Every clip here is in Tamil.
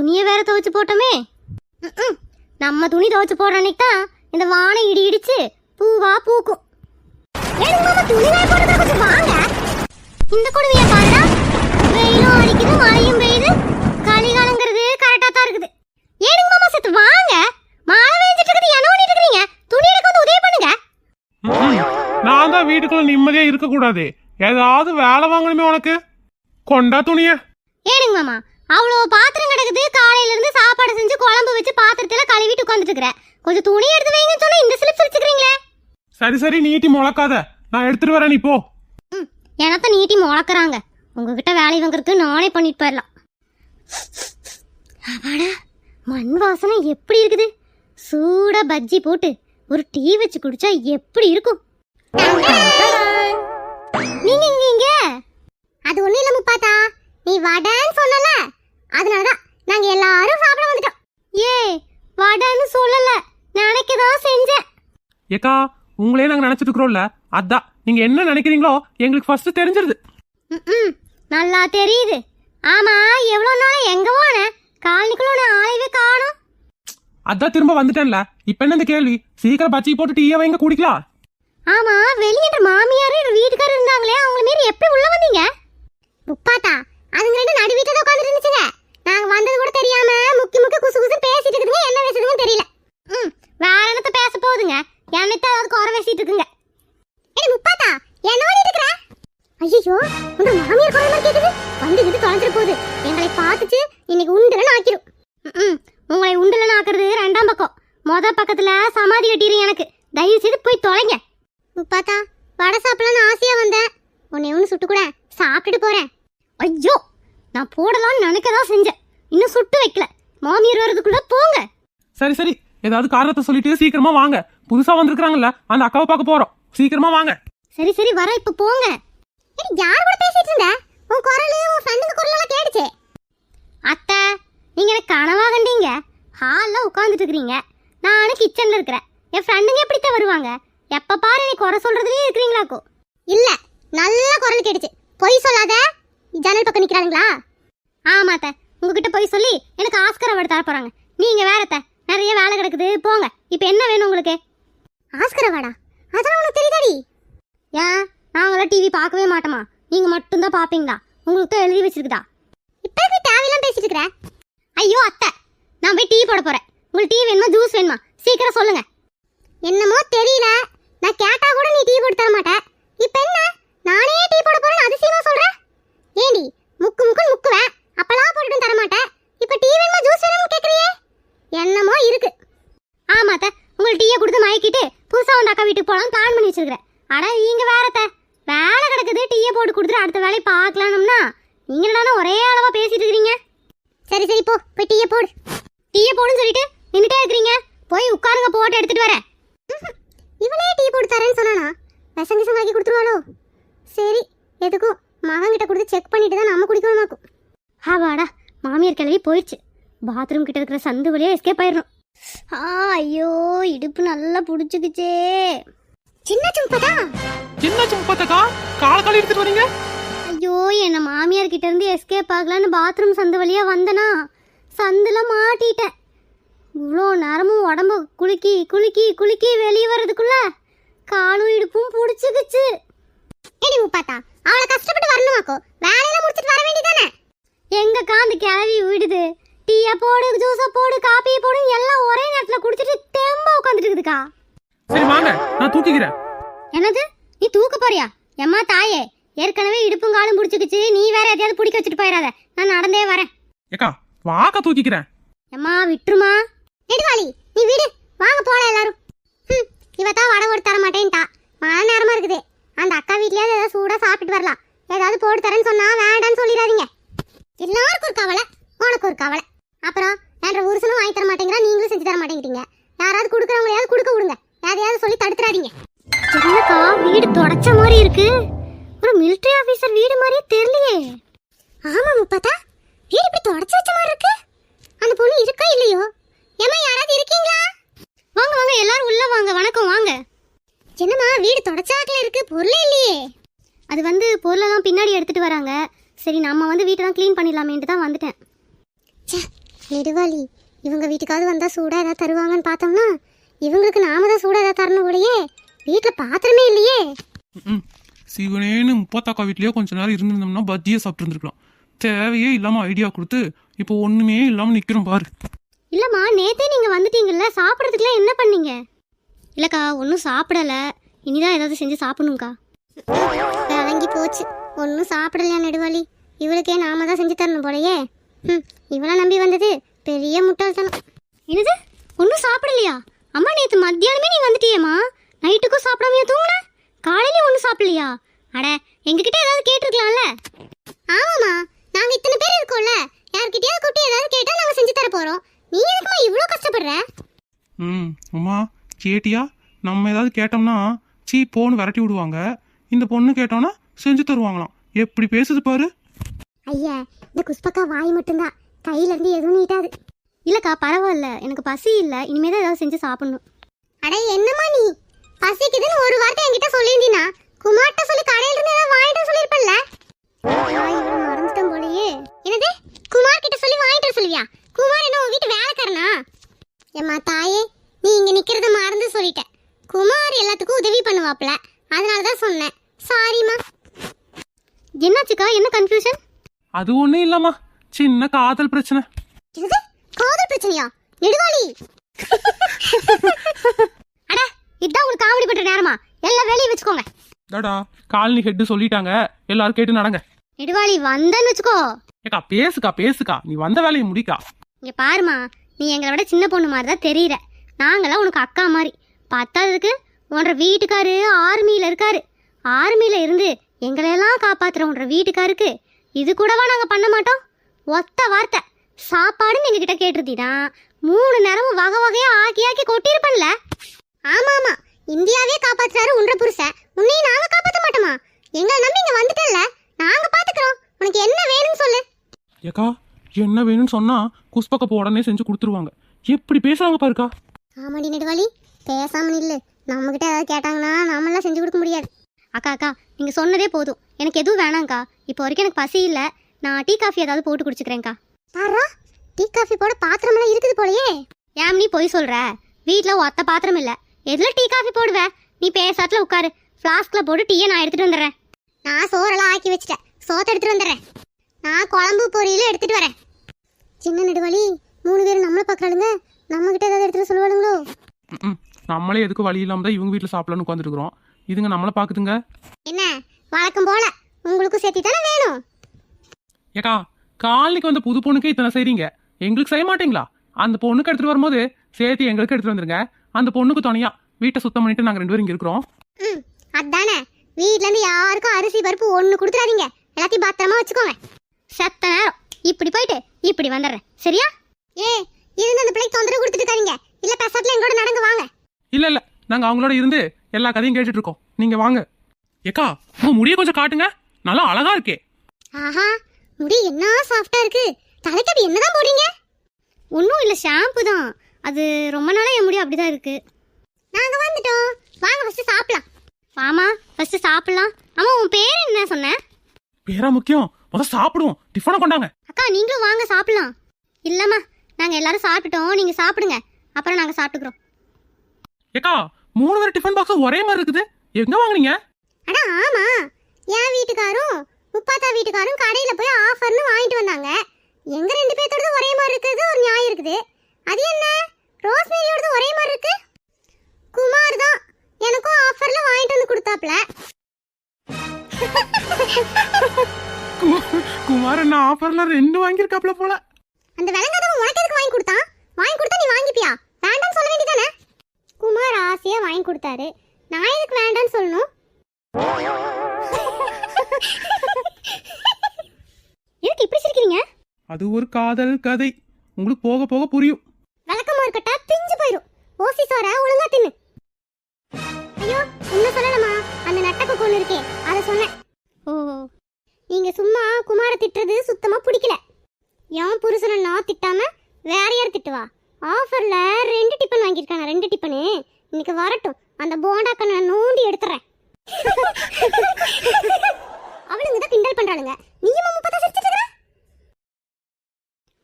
துணியை வேற துவைச்சு போட்டோமே. ம்ம். நம்ம துணி துவைச்சு போடுற அன்னைக்கு தான் இந்த வானை இடி இடிச்சு பூவா பூக்கும். இந்த கொடுமையை பாருடா. வெயிலும் அடிக்குது மழையும் பெய்யுது. களிகாலங்கிறது கரெக்டா தான் இருக்குது. ஏனுங்க மாமா செத்து வாங்க. மழை பெஞ்சிட்டு இருக்குது என்ன பண்ணிட்டு இருக்கீங்க துணி எடுக்க வந்து உதவி பண்ணுங்க. நான் தான் வீட்டுக்குள்ள நிம்மதியா இருக்க கூடாது ஏதாவது வேலை வாங்கணுமே உனக்கு. கொண்டா துணிய. ஏனுங்க மாமா அவ்வளோ பாத்திரம் கிடக்குது. காலையில இருந்து சாப்பாடு செஞ்சு குழம்பு வச்சு பாத்திரத்துல கழுவிட்டு உட்காந்துட்டு இருக்கிறேன் கொஞ்சம் துணி எடுத்து வைங்கன்னு சொன்னா இந்த சிலிப் சிரிச்சுக்கிறீங்களே சரி சரி நீட்டி முளக்காத நான் எடுத்துட்டு வரேன் நீ போ. ம் எனத்த நீட்டி முளக்குறாங்க உங்ககிட்ட வேலை வாங்குறதுக்கு நானே பண்ணிட்டு போயிடலாம். அப்பாடா மண் வாசனை எப்படி இருக்குது? சூடா பஜ்ஜி போட்டு ஒரு டீ வச்சு குடிச்சா எப்படி இருக்கும்? நீங்க இங்க. அது ஒண்ணும் இல்ல முப்பாத்தா. நீ வடன்னு சொன்னல? அதனாலதான் நாங்க எல்லாரும் சாப்பிட வந்துட்டோம். ஏ வடன்னு சொல்லல. நினைக்கதான் செஞ்சேன். ஏக்கா உங்களே நாங்க நினைச்சிட்டு இருக்கிறோம்ல. அதான் நீங்க என்ன நினைக்கிறீங்களோ எங்களுக்கு ஃபர்ஸ்ட் தெரிஞ்சிருது. ம் நல்லா தெரியுது. ஆமா எவ்வளோ நாள் எங்க போன? காலனிக்குள்ள ஆளையவே காணும். அதான் திரும்ப வந்துட்டேன்ல. இப்ப என்ன இந்த கேள்வி? சீக்கிரம் பச்சி போட்டு டீயை வைங்க குடிக்கலாம். ஆமா வெளியேன்ற மாமியார் வீட்டுக்காரர் இருந்தாங்களே அவங்க மாரி எப்படி உள்ள வந்தீங்க? ஐயோ நான் போடலாம்னு நினைக்க தான் செஞ்சேன். இன்னும் சுட்டு வைக்கல. மாமியார் வர்றதுக்குள்ள போங்க. சரி சரி. ஏதாவது காரணத்தை சொல்லிட்டு சீக்கிரமா வாங்க. புதுசா வந்திருக்காங்கல்ல அந்த அக்காவை பார்க்க போறோம். சீக்கிரமா வாங்க. சரி சரி வர இப்ப போங்க. யார் கூட பேசிட்டு இருந்த? உன் குரல் உன் ஃப்ரெண்டுங்க குரல் எல்லாம் கேடுச்சு அத்தை நீங்க எனக்கு கனவா கண்டீங்க. ஹால்ல உட்காந்துட்டு இருக்கிறீங்க. நானும் கிச்சன்ல இருக்கிறேன். என் ஃப்ரெண்டுங்க எப்படித்தான் வருவாங்க? எப்ப பாரு நீ குறை சொல்றதுலயே இருக்கிறீங்களாக்கோ. இல்ல நல்ல குரல் கேட்டுச்சு. பொய் சொல்லாத. ஜன்னல் பக்கம் நிக்கிறாங்களா ஆமா அத்தை. உங்ககிட்ட போய் சொல்லி எனக்கு ஆஸ்கர் அவார்டு தர போகிறாங்க நீங்க வேறத்த அத்தை. நிறைய வேலை கிடக்குது. போங்க. இப்போ என்ன வேணும் உங்களுக்கு? ஆஸ்கர் அவார்டா? அதெல்லாம் உனக்கு தெரியுதாடி. ஏன் நாங்களாம் டிவி பார்க்கவே மாட்டோமா நீங்க மட்டும்தான் பாப்பீங்களா உங்களுக்கு தான் எழுதி வச்சிருக்குதா? இப்போ தேவையெல்லாம் பேசிட்டு இருக்கிறேன் ஐயோ அத்தை. நான் போய் டீ போட போறேன். உங்களுக்கு டீ வேணுமா? ஜூஸ் வேணுமா? சீக்கிரம் சொல்லுங்க. என்னமோ தெரியல. நான் கேட்டா கூட நீ டீ போட்டு தர மாட்டேன் இப்போ என்ன? நானே டீ போட போறேன்னு அதிசயமா சொல்றேன் ఏంటి ముక్కు ముక్కును ஆவாடா மாமியார் கிளவி போயிடுச்சு. பாத்ரூம் கிட்ட இருக்கிற சந்து வழியா எஸ்கேப் ஆயிடணும். ஆ ஐயோ இடுப்பு நல்லா புடிச்சுக்குச்சே. சின்ன சும்பதா? என்ன முப்பத்தக்கா கால கால எடுத்துட்டு வரீங்க? ஐயோ என்ன மாமியார் கிட்ட இருந்து எஸ்கேப் ஆகலான்னு பாத்ரூம் சந்து வழியா வந்தனா? சந்துல மாட்டிட்டேன். இவ்வளோ நேரமும் உடம்பு குலுக்கி குலுக்கி குலுக்கி வெளியே வர்றதுக்குள்ள காலும் இடுப்பும் புடிச்சுக்குச்சு. ஏடி முப்பாத்தா அவளை கஷ்டப்பட்டு வரணுமாக்கோ வேலையெல்லாம் முடிச்சிட்டு வர வேண்டியதானே எங்கக்கா அந்த கிளவி விடுது. டீயா போடு ஜூஸா போடு காப்பியை போடு எல்லாம் ஒரே நேரத்துல குடிச்சிட்டு தெம்பா உட்காந்துட்டு இருக்குதுக்கா சரி வாங்க. நான் தூக்கிக்கிறேன். என்னது? நீ தூக்க போறியா? எம்மா தாயே ஏற்கனவே இடுப்பும் காலும் பிடிச்சிக்கிச்சு. நீ வேற எதையாவது பிடிக்க வச்சுட்டு போயிடாத. நான் நடந்தே வரேன். ஏக்கா வாக்க தூக்கிக்கிறேன். எம்மா விட்டுருமா? நெடுவாளி நீ விடு. வாங்க போலாம் எல்லாரும். ஹம், இவ தான் வடை போட்டு தர மாட்டேன்ட்டா. மழை நேரமா இருக்குது. அந்த அக்கா வீட்லயாவது ஏதாவது சூடா சாப்பிட்டு வரலாம். ஏதாவது போட்டு தரேன்னு சொன்னா வேண்டான்னு சொல்லிடாதீங்க. எல்லாருக்கும் ஒரு கவலை உனக்கு ஒரு கவலை. அப்புறம் என்ற உருசனும் வாங்கி தர மாட்டேங்கிறா நீங்களும் செஞ்சு தர மாட்டேங்கிறீங்க யாராவது கொடுக்குறவங்களையாவது கொடுக்க விடுங்க. யாரையாவது சொல்லி தடுத்துறாதீங்க. என்னக்கா வீடு தொடச்ச மாதிரி இருக்கு. ஒரு மிலிட்டரி ஆபீசர் வீடு மாதிரியே தெரியலையே. ஆமா முப்பதா வீடு இப்படி தொடச்சு வச்ச மாதிரி இருக்கு. அந்த பொண்ணு இருக்கா இல்லையோ? ஏமா யாராவது இருக்கீங்களா? வாங்க வாங்க எல்லாரும் உள்ள வாங்க. வணக்கம் வாங்க. என்னம்மா வீடு தொடச்சாக்கல இருக்கு பொருளே இல்லையே. அது வந்து பொருளெல்லாம் பின்னாடி எடுத்துட்டு வராங்க. சரி நம்ம வந்து வீட்டை தான் க்ளீன் பண்ணிடலாமேன்ட்டு தான் வந்துட்டேன். ச்சே நெடுவாளி இவங்க வீட்டுக்காவது வந்தா சூடா ஏதாவது தருவாங்கன்னு பார்த்தோம்னா இவங்களுக்கு நாம தான் சூடா ஏதாவது தரணும் போலயே. வீட்டுல பாத்திரமே இல்லையே. ம் சிவனேன்னு முப்பத்தாக்கா வீட்லயே கொஞ்ச நேரம் இருந்திருந்தோம்னா பஜ்ஜியை சாப்பிட்டு இருந்திருக்கலாம் தேவையே இல்லாம ஐடியா கொடுத்து இப்போ ஒண்ணுமே இல்லாம நிக்கிறோம் பாரு. இல்லம்மா நேத்தே நீங்க வந்துட்டீங்கல்ல சாப்பிட்றதுக்குலாம் என்ன பண்ணீங்க? இல்லக்கா ஒன்றும் சாப்பிடல. இனிதான் ஏதாவது செஞ்சு சாப்பிடணும்க்கா. வழங்கி போச்சு. ஒன்றும் சாப்பிடலையா நெடுவாளி? இவளுக்கே நாம தான் செஞ்சு தரணும் போலயே. ம் இவளை நம்பி வந்தது பெரிய முட்டாள்தனம். என்னது? ஒன்றும் சாப்பிடலையா? அம்மா நேற்று மத்தியானமே நீ வந்துட்டியேம்மா. நைட்டுக்கும் சாப்பிடாமையா தூங்கின? காலையிலே ஒன்றும் சாப்பிடலையா? அட எங்ககிட்ட ஏதாவது கேட்டிருக்கலாம்ல? ஆமாம்மா நாங்கள் இத்தனை பேர் இருக்கோம்ல. யார்கிட்டயாவது கூட்டி ஏதாவது கேட்டால் நாங்கள் செஞ்சு தர போகிறோம் நீ எதுக்குமா இவ்வளோ கஷ்டப்படுற? ம் அம்மா கேட்டியா? நம்ம ஏதாவது கேட்டோம்னா சீ போன்னு விரட்டி விடுவாங்க. இந்த பொண்ணு கேட்டோம்னா செஞ்சு தருவாங்களாம். எப்படி பேசுது பாரு. ஐயா இந்த குஷ்பக்கா வாய் மட்டும்தான். கையில இருந்து எதுவும் நீட்டாது. இல்லக்கா பரவாயில்ல. எனக்கு பசி இல்ல. இனிமே தான் ஏதாவது செஞ்சு சாப்பிடணும். அட என்னம்மா நீ? பசிக்குதுன்னு ஒரு வார்த்தை என்கிட்ட சொல்லியிருந்தீனா? குமார்ட்ட சொல்லி கடையில இருந்து ஏதாவது வாங்கிட்டு சொல்லிருப்பல்ல மறந்துட்டேன் போலயே. என்னது? குமார் கிட்ட சொல்லி வாங்கிட்டு வர சொல்லுவியா குமார் என்ன உன் வீட்டு வேலைக்காரனா? ஏம்மா தாயே நீ இங்க நிக்கிறத மறந்து சொல்லிட்ட. குமார் எல்லாத்துக்கும் உதவி பண்ணுவாப்ல அதனால தான் சொன்னேன் சாரிம்மா என்னாச்சுக்கா? என்ன கன்ஃபியூஷன் அது ஒண்ணும் இல்லம்மா. சின்ன காதல் பிரச்சனை. என்னது? காதல் பிரச்சனையா? நெடுவாளி. அட இதான் உங்களுக்கு காமெடி பண்ற நேரமா? எல்லாம் வெளியே வச்சுக்கோங்க. டாடா காலனி ஹெட் சொல்லிட்டாங்க. எல்லாரும் கேட்டு நடங்க. நெடுவாளி வந்தேன்னு வச்சுக்கோ. ஏக்கா பேசுக்கா பேசுக்கா. நீ வந்த வேலையை முடிக்கா. இங்க பாருமா நீ எங்களை விட சின்ன பொண்ணு மாதிரி தான் தெரியற. நாங்களாம் உனக்கு அக்கா மாதிரி. பத்தாததுக்கு உன்ற வீட்டுக்காரு ஆர்மியில இருக்காரு. ஆர்மியில இருந்து எங்களையெல்லாம் காப்பாத்துற உன்ற வீட்டுக்காருக்கு இது கூடவா நாங்க பண்ண மாட்டோம்? ஒத்த வார்த்தை. சாப்பாடுன்னு எங்க கிட்ட கேட்டிருந்தீனா மூணு நேரமும் வகை வகையா ஆக்கி ஆக்கி கொட்டியிருப்பேன்ல. ஆமா ஆமா. இந்தியாவே காப்பாத்துறாரு உன்ற புருஷன். உன்னையும் நாங்க காப்பாத்த மாட்டோமா? எங்களை நம்பி இங்க வந்துட்டல்ல நாங்க பாத்துக்கிறோம். உனக்கு என்ன வேணும்னு சொல்லு. ஏக்கா என்ன வேணும்னு சொன்னா குஸ்பக்கப்போ உடனே செஞ்சு கொடுத்துருவாங்க. எப்படி பேசுறாங்க பாருக்கா. ஆமாடி நெடுவாளி. பேசாம நில்லு. நம்ம கிட்ட ஏதாவது கேட்டாங்கன்னா நாமெல்லாம் செஞ்சு கொடுக்க முடியாது. அக்கா அக்கா நீங்க சொன்னதே போதும். எனக்கு எதுவும் வேணாங்க்கா இப்போ வரைக்கும் எனக்கு பசி இல்ல. நான் டீ காஃபி ஏதாவது போட்டு குடிச்சுக்கிறேன்க்கா. பாரா டீ காஃபி போட பாத்திரமெல்லாம் இருக்குது போலயே. ஏன் நீ போய் சொல்ற? வீட்ல ஒத்த பாத்திரம் இல்ல. எதுல டீ காஃபி போடுவ? நீ பேசாத்துல உட்காரு. ஃப்ளாஸ்க்ல போட்டு டீயை நான் எடுத்துட்டு வந்துடுறேன். நான் சோறெல்லாம் ஆக்கி வச்சிட்டேன். சோத்தை எடுத்துட்டு வந்துடுறேன். நான் குழம்பு பொரியலும் எடுத்துட்டு வரேன். சின்ன நெடுவாளி மூணு பேரும் நம்மளை பார்க்கறாளுங்க. நம்ம கிட்ட ஏதாவது எடுத்துட்டு சொல்லுவாளுங்களோ? நம்மளே எதுக்கு வழி இல்லாம தான் இவங்க வீட்டில் சாப்பிடலான்னு உட்காந்துருக்குறோம் இதுங்க நம்மளை பார்க்குதுங்க என்ன? வழக்கம் போல. உங்களுக்கும் சேர்த்தி தானே வேணும்? ஏக்கா காலனிக்கு வந்த புது பொண்ணுக்கு இத்தனை செய்றீங்க. எங்களுக்கு செய்ய மாட்டீங்களா? அந்த பொண்ணுக்கு எடுத்துட்டு வரும்போது சேர்த்து எங்களுக்கு எடுத்துட்டு வந்துருங்க. அந்த பொண்ணுக்கு துணையா வீட்டை சுத்தம் பண்ணிட்டு நாங்கள் ரெண்டு பேரும் இங்கே இருக்கிறோம். ம் அதானே. வீட்ல இருந்து யாருக்கும் அரிசி பருப்பு ஒண்ணு கொடுத்துறாதீங்க. எல்லாத்தையும் பத்திரமா வச்சுக்கோங்க. செத்த நேரம். இப்படி போயிட்டு இப்படி வந்துடுறேன். சரியா? ஏ இருந்து அந்த பிள்ளைக்கு தொந்தரவு கொடுத்துட்டு இருக்காதீங்க. இல்ல பெசாட்ல எங்கூட நடந்து வாங்க. இல்ல இல்ல. நாங்க அவங்களோட இருந்து எல்லா கதையும் கேட்டுட்டு இருக்கோம் நீங்க வாங்க. ஏக்கா உங்க முடிய கொஞ்சம் காட்டுங்க. நல்லா அழகா இருக்கே. ஆஹா முடி என்ன சாஃப்டா இருக்கு. தலைக்கு அது என்னதான் போடுறீங்க? ஒன்றும் இல்லை ஷாம்பு தான். அது ரொம்ப நாளா என் முடி அப்படிதான் இருக்கு. நாங்க வந்துட்டோம். வாங்க ஃபர்ஸ்ட் சாப்பிடலாம். வாமா ஃபர்ஸ்ட் சாப்பிடலாம். அம்மா உன் பேர் என்ன சொன்ன? பேரா முக்கியம். முத சாப்பிடுவோம். டிஃபனை கொண்டாங்க. அக்கா நீங்களும் வாங்க சாப்பிடலாம். இல்லம்மா நாங்க எல்லாரும் சாப்பிட்டுட்டோம். நீங்க சாப்பிடுங்க. அப்புறம் நாங்க சாப்பிட்டுக்கிறோம். ஏக்கா மூணு பேர் டிஃபன் பாக்ஸ் ஒரே மாதிரி இருக்குது. எங்க வாங்குனீங்க? அட ஆமா. என் வீட்டுக்காரும் முப்பாத்தா வீட்டுக்காரும் கடையில போய் ஆஃபர்னு வாங்கிட்டு வந்தாங்க. எங்க ரெண்டு பேர்த்தோடது ஒரே மாதிரி இருக்குது ஒரு நியாயம் இருக்குது. அது என்ன? ரோஸ்மேரியோடது ஒரே மாதிரி இருக்கு? குமார் தான் எனக்கும் ஆஃபர்ல வாங்கிட்டு வந்து கொடுத்தாப்ல. கு- குமாரண்ணா ஆஃபர்ல ரெண்டு வாங்கியிருக்காப்ல போல. அந்த விலங்காதவன் உனக்கு எதுக்கு வாங்கி கொடுத்தான்? வாங்கி கொடுத்தா நீ வாங்கிப்பியா? குமார் ஆசையா வாங்கி கொடுத்தாரு. நான் எதுக்கு வேண்டாம்னு சொல்லணும்? எதுக்கு இப்படி சிரிக்கிறீங்க? அது ஒரு காதல் கதை. உங்களுக்கு போக போக புரியும். விளக்கமா இருக்கட்டா பிஞ்சு போயிடும் ஓசி சோற ஒழுங்கா தின்னு. ஐயோ இன்னும் சொல்லலாமா அந்த நட்டக்கு கொண்டு இருக்கே அதை சொன்னேன். ஓ நீங்க சும்மா குமார திட்டுறது சுத்தமா பிடிக்கல. என் புருஷனை நான் திட்டாம வேற யார் திட்டுவா? ஆஃபர்ல ரெண்டு டிப்பன் வாங்கியிருக்காங்க ரெண்டு டிப்பனு. இன்னைக்கு வரட்டும். அந்த போண்டாக்க நான் நோண்டி எடுத்துறேன். அவளுங்க தான் கிண்டல் பண்றாளுங்க. நீயும் முப்பத்தா சிரிச்சிட்டு இருக்கிற?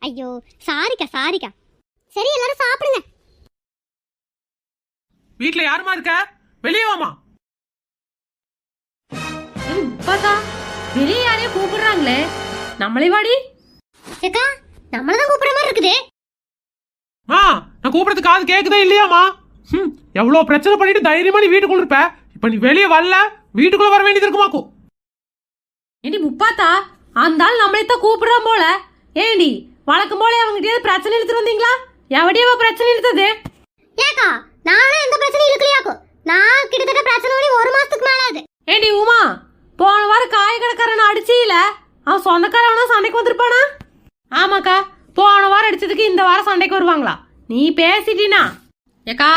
ஐயோ சாரிக்கா சாரிக்கா. சரி எல்லாரும் சாப்பிடுங்க. வீட்ல யாருமா இருக்க? வெளியே வாமா பார்த்தா வெளியே யாரையும் கூப்பிடுறாங்களே. நம்மளே வாடி. ஏக்கா நம்மள தான் கூப்பிடுற மாதிரி இருக்குது. ஆ நான் கூப்பிடுறது காது கேக்குதா இல்லையாமா ம் எவ்வளவு பிரச்சனை பண்ணிட்டு தைரியமா நீ வீட்டுக்குள்ள இருப்ப? இப்ப நீ வெளியே வரல வீட்டுக்குள்ள வர வேண்டியது இருக்குமாக்கும் ஏண்டி முப்பாத்தா அந்த ஆள் நம்மளே தான் கூப்பிடுறான் போல. ஏண்டி வழக்கம் போல அவங்ககிட்ட பிரச்சனை எடுத்துட்டு வந்தீங்களா? எவடியவா பிரச்சனை எடுத்தது? ஏக்கா நானும் எந்த பிரச்சனையும் இருக்கலையாக்கோ நான் கிட்டத்தட்ட பிரச்சனை பண்ணி ஒரு மாசத்துக்கு மேல ஆகுது. ஏண்டி உமா போன வாரம் காய கடைக்காரன் அடிச்சில? அவன் சொந்தக்காரவனா சண்டைக்கு வந்திருப்பானா? ஆமாக்கா போன வாரம் அடிச்சதுக்கு இந்த வாரம் சண்டைக்கு வருவாங்களா? நீ பேசிட்டீனா. ஏக்கா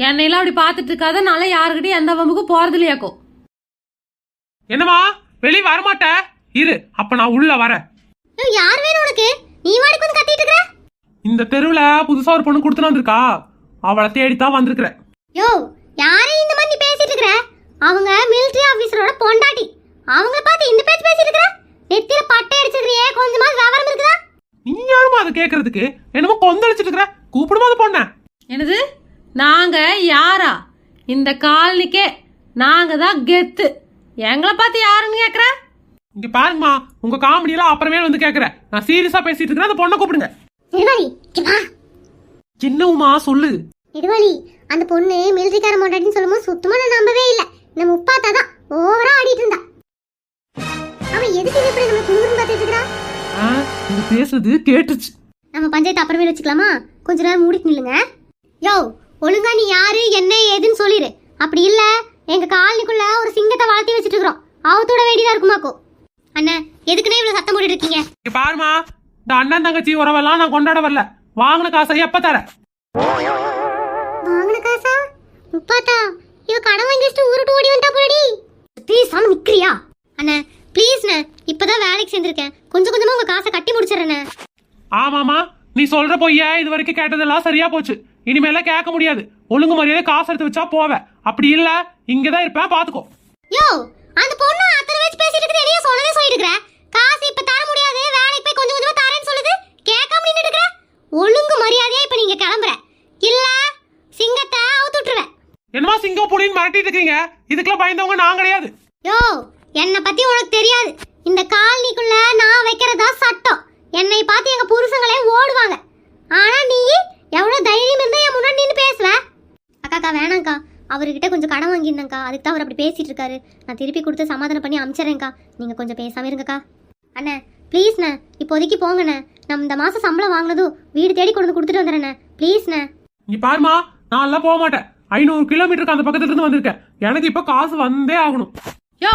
என்னையெல்லாம் அப்படி பார்த்துட்டு இருக்காத நாளை யாருக்கிட்டையும் எந்த வம்புக்கும் போறது இல்லையாக்கோ என்னமா வெளியே வரமாட்ட? இரு அப்ப நான் உள்ள வரேன் ஏய், யார் வேணும் உனக்கு? நீ வாடிக்கு வந்து கத்திட்டு இருக்கற இந்த தெருவுல புதுசா ஒரு பொண்ணு கொடுத்துட்டு வந்திருக்கா. அவளை தேடித்தான் வந்திருக்கிறேன் யோ யாரையும் இந்த மாதிரி நீ பேசிட்டு இருக்கற அவங்க military ஆபீசரோட பொண்டாட்டி. அவங்கள பார்த்து இந்த பேச்சு பேசிட்டு இருக்கற நெத்தியில பட்டை அடிச்சிருக்கிறியே கொஞ்சமா விவரம் இருக்குதா? நீ யாருமா அதை கேக்குறதுக்கு என்னமோ கொந்தளிச்சிட்டு இருக்கிற கூப்பிடுமா அது பொண்ண என்னது நாங்க யாரா இந்த காலனிக்கே நாங்க தான் கெத்து. எங்களை பார்த்து யாருன்னு கேக்குற? இங்க பாருங்கம்மா உங்க காமெடி எல்லாம் அப்புறமே வந்து கேக்குறேன் நான் சீரியஸா பேசிட்டு இருக்கிறேன் அந்த பொண்ணை கூப்பிடுங்க. இங்க வா. என்னவுமா சொல்லு. நிர்வாணி அந்த பொண்ணு மிலிட்டரிக்கார பொண்டாட்டின்னு சொல்லும்போது சுத்தமா நான் நம்பவே இல்ல. இந்த முப்பாத்தா தான் ஓவரா ஆடிட்டு இருந்தா. அவன் எதுக்கு இப்படி நம்ம குங்குமம் பார்த்துட்டு இருக்கா ஆ, நீங்க பேசுறது கேட்டுச்சு. நம்ம பஞ்சாயத்து அப்புறமே வச்சுக்கலாமா? கொஞ்ச நேரம் மூடிட்டு நில்லுங்க. யோ ஒழுங்கா நீ யாரு என்ன ஏதுன்னு சொல்லிடு அப்படி இல்ல. எங்க காலனிக்குள்ள ஒரு சிங்கத்தை வளர்த்தி வச்சுட்டு இருக்கிறோம் அவத்தோட வேண்டியதா இருக்குமாக்கோ அண்ணா எதுக்குன்னே இவ்வளவு சத்தம் போட்டுட்டு இருக்கீங்க இங்க பாருமா இந்த அண்ணன் தங்கச்சி உறவெல்லாம் நான் கொண்டாட வரல. வாங்கின காசை எப்ப தர? வாங்கின காசா? முப்பாத்தா இவ கடன் வாங்கி வச்சுட்டு ஊருட்டு ஓடி வந்தா போடி ப்ளீஸ் சாமி நிக்கிறியா? அண்ணா ப்ளீஸ்ண்ணே இப்பதான் வேலைக்கு சேர்ந்திருக்கேன். கொஞ்சம் கொஞ்சமா உங்க காசை கட்டி முடிச்சிடுறேண்ணே. ஆமாமா நீ சொல்ற பொய்ய இது வரைக்கும் கேட்டதெல்லாம் சரியா போச்சு. இனிமேலாம் கேட்க முடியாது. ஒழுங்கு மரியாதை காசு எடுத்து வச்சா போவேன் அப்படி இல்ல. இங்கதான் இருப்பேன் பாத்துக்கோ. யோ அந்த பொண்ணு அத்தனை வச்சு பேசிட்டு இருக்குது என்னைய சொல்லவே சொல்லிட்டு இருக்கிற காசு இப்ப தர முடியாது வேலைக்கு போய் கொஞ்சம் கொஞ்சமா தரேன்னு சொல்லுது. கேட்காம நின்னுட்டு இருக்கிற? ஒழுங்கு மரியாதையா இப்ப நீங்க கிளம்புற. இல்ல சிங்கத்தை அவுத்து விட்டுருவேன் என்னமா சிங்கம் புலின்னு மிரட்டிட்டு இருக்கீங்க இதுக்கெல்லாம் பயந்தவங்க நான் கிடையாது. யோ என்னை பத்தி உனக்கு தெரியாது. இந்த காலனிக்குள்ள நான் வைக்கிறதா சட்டம். என்னை பார்த்து எங்க புருஷங்களே ஓடுவாங்க. ஆனா நீ எவ்வளவு தைரியம் இருந்தா என் முன்னாடி நின்று பேசுவ? அக்காக்கா வேணாங்க்கா அவர்கிட்ட கொஞ்சம் கடன் வாங்கியிருந்தேங்க்கா அதுக்கு தான் அவர் அப்படி பேசிட்டு இருக்காரு நான் திருப்பி கொடுத்து சமாதானம் பண்ணி அனுப்பிச்சிடுறேன்க்கா நீங்க கொஞ்சம் பேசாம இருங்கக்கா. அண்ணே ப்ளீஸ்ண்ணே இப்போதைக்கு போங்கண்ணே. நம்ம இந்த மாசம் சம்பளம் வாங்கினதும் வீடு தேடி கொண்டு வந்து கொடுத்துட்டு வந்துடுறேண்ணே. ப்ளீஸ்ண்ணே நீ பாருமா நான் எல்லாம் போக மாட்டேன். ஐநூறு கிலோமீட்டருக்கு அந்த பக்கத்துல இருந்து வந்திருக்கேன். எனக்கு இப்ப காசு வந்தே ஆகணும். யோ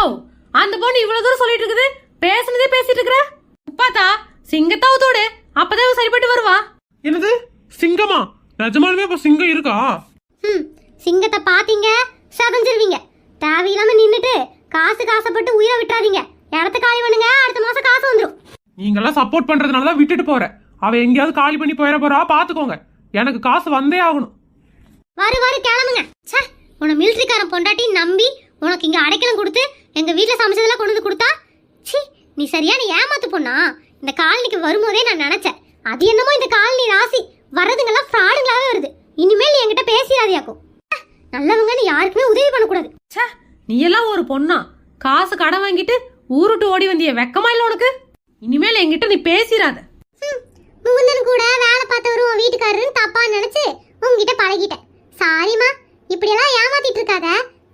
அந்த பொண்ணு இவ்வளவு தூரம் சொல்லிட்டு இருக்குது? பேசுனதே பேசிட்டு இருக்கிற? முப்பாத்தா சிங்கத்தாவத்தோடு அப்பதான் சரிப்பட்டு வருவா. என்னது? சிங்கமா? நிஜமாலுமே இப்ப சிங்கம் இருக்கா? ம் சிங்கத்தை பார்த்தீங்க செதஞ்சிருவீங்க. தேவையில்லாம நின்றுட்டு காசு காசப்பட்டு உயிரை விட்டுறாதீங்க. இடத்த காலி பண்ணுங்க அடுத்த மாசம் காசு வந்துடும் நீங்கெல்லாம் சப்போர்ட் பண்றதுனால தான் விட்டுட்டு போறேன் அவ எங்கேயாவது காலி பண்ணி போயிட போறா பாத்துக்கோங்க. எனக்கு காசு வந்தே ஆகணும். வரு வரு கிளம்புங்க. ச்சே உன்னை மிலிட்ரிக்காரன் பொண்டாட்டி நம்பி உனக்கு இங்க அடைக்கலம் கொடுத்து எங்க வீட்ல சமைச்சதெல்லாம் கொண்டு வந்து கொடுத்தா? சி நீ சரியான ஏமாத்து பொண்ணா? இந்த காலனிக்கு வரும்போதே நான் நினைச்சேன். அது என்னமோ இந்த காலனி ராசி. வர்றதுங்கெல்லாம் ஃப்ராடுங்களாவே வருது. இனிமேல் நீ என்கிட்ட பேசிடாதியாக்கும் நல்லவங்கன்னு யாருக்குமே உதவி பண்ணக்கூடாது. ச்சே நீ எல்லாம் ஒரு பொண்ணா? காசு கடன் வாங்கிட்டு ஊருட்டு ஓடி வந்திய வெக்கமா இல்ல உனக்கு? இனிமேல் என்கிட்ட நீ பேசிராத. ம், முகுந்தன் கூட வேலை பார்த்தவரும் உன் வீட்டுக்காரருன்னு தப்பா நினைச்சு உங்ககிட்ட பழகிட்டேன். சாரிம்மா இப்படியெல்லாம் ஏமாத்திட்டு இருக்காத.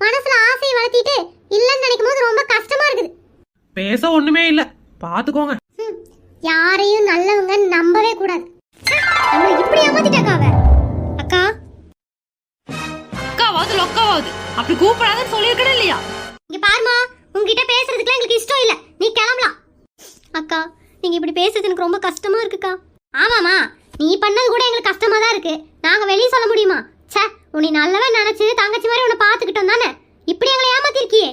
மனசுல ஆசையை வளர்த்திட்டு இல்லைன்னு நினைக்கும் போது ரொம்ப கஷ்டமா இருக்குது. பேச ஒண்ணுமே இல்ல. பாத்துக்கோங்க. யாரையும் நல்லவங்க நம்பவே கூடாது. ச்சே, நம்மளை இப்படி ஏமாத்திட்டாக்கா அக்காவாவது அப்படி கூப்பிடாதன்னு சொல்லியிருக்கணும் இல்லையா? இங்க பாருமா உங்ககிட்ட பேசுறதுக்குலாம் எங்களுக்கு இஷ்டம் இல்ல. நீ கிளம்பலாம். அக்கா நீங்க இப்படி பேசுறது எனக்கு ரொம்ப கஷ்டமா இருக்குக்கா. ஆமாமா நீ பண்ணது கூட எங்களுக்கு கஷ்டமா தான் இருக்கு. நாங்க வெளியே சொல்ல முடியுமா? ச்சே உன்னை நல்லவே நினைச்சு தங்கச்சி மாதிரி உன்னை பாத்துக்கிட்டோம் தானே? இப்படி எங்களை ஏமாத்திருக்கியே.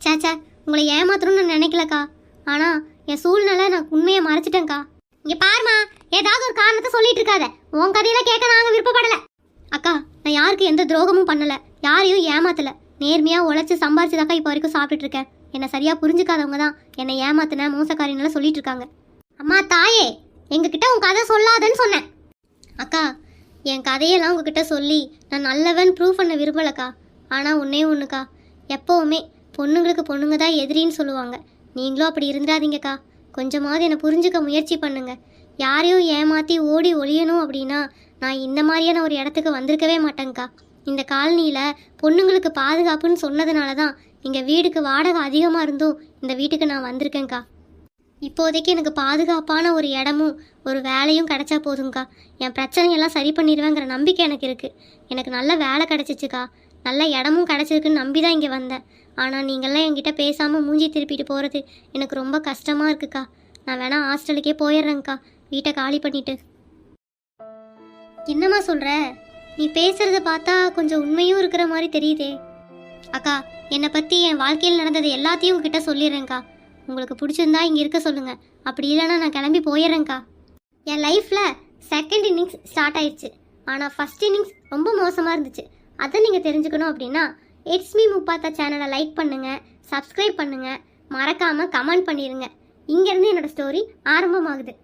ச்சே ச்சே உங்களை ஏமாத்தணும்னு நான் நினைக்கலக்கா. ஆனா என் சூழ்நிலை நான் உண்மையை மறைச்சிட்டேன்க்கா. இங்க பாருமா ஏதாவது ஒரு காரணத்தை சொல்லிட்டு இருக்காத. உன் கதையெல்லாம் கேட்க நாங்க விருப்பப்படல. அக்கா நான் யாருக்கு எந்த துரோகமும் பண்ணல. யாரையும் ஏமாத்தல. நேர்மையா உழைச்சி சம்பாரிச்சுதாக்கா இப்போ வரைக்கும் சாப்பிட்டுட்டு இருக்கேன். என்னை சரியா புரிஞ்சுக்காதவங்க தான் என்னை ஏமாத்தின மோசக்காரின்னு சொல்லிட்டு இருக்காங்க. அம்மா தாயே எங்ககிட்ட உன் கதை சொல்லாதன்னு சொன்னேன். அக்கா என் கதையெல்லாம் உங்ககிட்ட சொல்லி நான் நல்லவன் ப்ரூவ் பண்ண விரும்பலக்கா. ஆனால் ஒன்றே ஒன்றுக்கா எப்போவுமே பொண்ணுங்களுக்கு பொண்ணுங்க தான் எதிரின்னு சொல்லுவாங்க. நீங்களும் அப்படி இருந்துடாதீங்கக்கா. கொஞ்சமாவது என்னை புரிஞ்சுக்க முயற்சி பண்ணுங்க. யாரையும் ஏமாற்றி ஓடி ஒழியணும் அப்படின்னா நான் இந்த மாதிரியான ஒரு இடத்துக்கு வந்திருக்கவே மாட்டேங்க்கா இந்த காலனியில் பொண்ணுங்களுக்கு பாதுகாப்புன்னு சொன்னதுனால தான் எங்கள் வீடுக்கு வாடகை அதிகமாக இருந்தும் இந்த வீட்டுக்கு நான் வந்திருக்கேங்க்கா இப்போதைக்கு எனக்கு பாதுகாப்பான ஒரு இடமும் ஒரு வேலையும் கிடைச்சா போதுங்க்கா என் பிரச்சனையெல்லாம் சரி பண்ணிடுவேங்கிற நம்பிக்கை எனக்கு இருக்குது எனக்கு நல்ல வேலை கிடச்சிச்சுக்கா. நல்ல இடமும் கிடச்சிருக்குன்னு நம்பி தான் இங்கே வந்தேன். ஆனால் நீங்கள்லாம் என்கிட்ட பேசாமல் மூஞ்சி திருப்பிட்டு போகிறது எனக்கு ரொம்ப கஷ்டமாக இருக்குக்கா. நான் வேணா ஹாஸ்டலுக்கே போயிடுறேங்க்கா வீட்டை காலி பண்ணிட்டு. என்னம்மா சொல்கிற நீ பேசுகிறத பார்த்தா கொஞ்சம் உண்மையும் இருக்கிற மாதிரி தெரியுதே. அக்கா என்னை பற்றி என் வாழ்க்கையில் நடந்தது எல்லாத்தையும் உங்ககிட்ட சொல்லிடுறேங்க்கா உங்களுக்கு பிடிச்சிருந்தா இங்கே இருக்க சொல்லுங்க. அப்படி இல்லைன்னா நான் கிளம்பி போயிடுறேங்க்கா என் லைஃப்பில் செகண்ட் இன்னிங்ஸ் ஸ்டார்ட் ஆயிடுச்சு. ஆனால் ஃபர்ஸ்ட் இன்னிங்ஸ் ரொம்ப மோசமாக இருந்துச்சு. அதை நீங்கள் தெரிஞ்சுக்கணும் அப்படின்னா இட்ஸ் மீ முப்பாத்தா சேனலை லைக் பண்ணுங்கள் சப்ஸ்கிரைப் பண்ணுங்கள் மறக்காமல் கமெண்ட் பண்ணிடுங்க இங்கேருந்து என்னோட ஸ்டோரி ஆரம்பமாகுது.